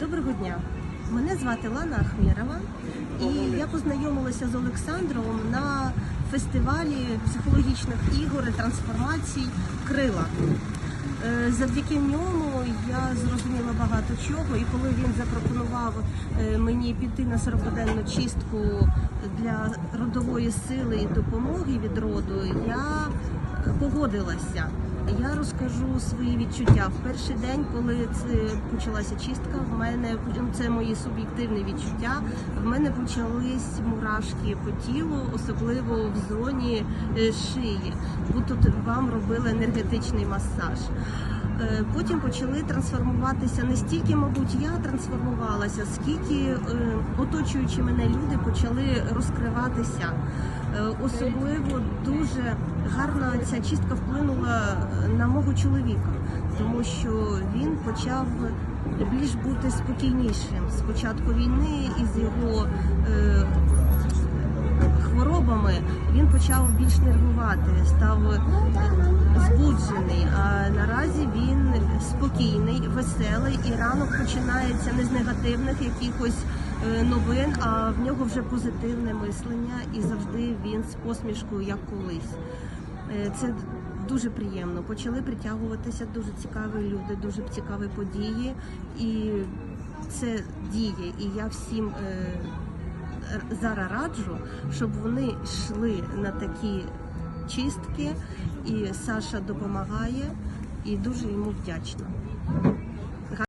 Доброго дня. Мене звати Лана Ахмірова, і я познайомилася з Олександром на фестивалі психологічних ігор і трансформацій Крила. Е, Завдяки ньому я зрозуміла багато чого, і коли він запропонував е, мені піти на 40-денну чистку для родової сили і допомоги від роду, я погодилася. Розкажу свої відчуття. В перший день, коли це почалася чистка, в мене це мої суб'єктивні відчуття. В мене почались мурашки по тілу, особливо в зоні е, шиї. Будто вам робили енергетичний масаж. Е, Потім почали трансформуватися не стільки, мабуть, я трансформувалася, скільки е, оточуючи мене люди почали розкриватися. Особливо дуже гарно ця чистка вплинула на мого чоловіка, тому що він почав більш бути спокійнішим з початку війни і з його е, хворобами він почав більш нервувати, став збуджений. А наразі він спокійний, веселий, і ранок починається не з негативних якихось е, новин, а в нього вже позитивне мислення, і завжди він з посмішкою, як колись. Е, Це дуже приємно. Почали притягуватися дуже цікаві люди, дуже цікаві події, і це діє. І я всім е, зараз раджу, щоб вони йшли на такі чистки, і Саша допомагає, і дуже йому вдячна.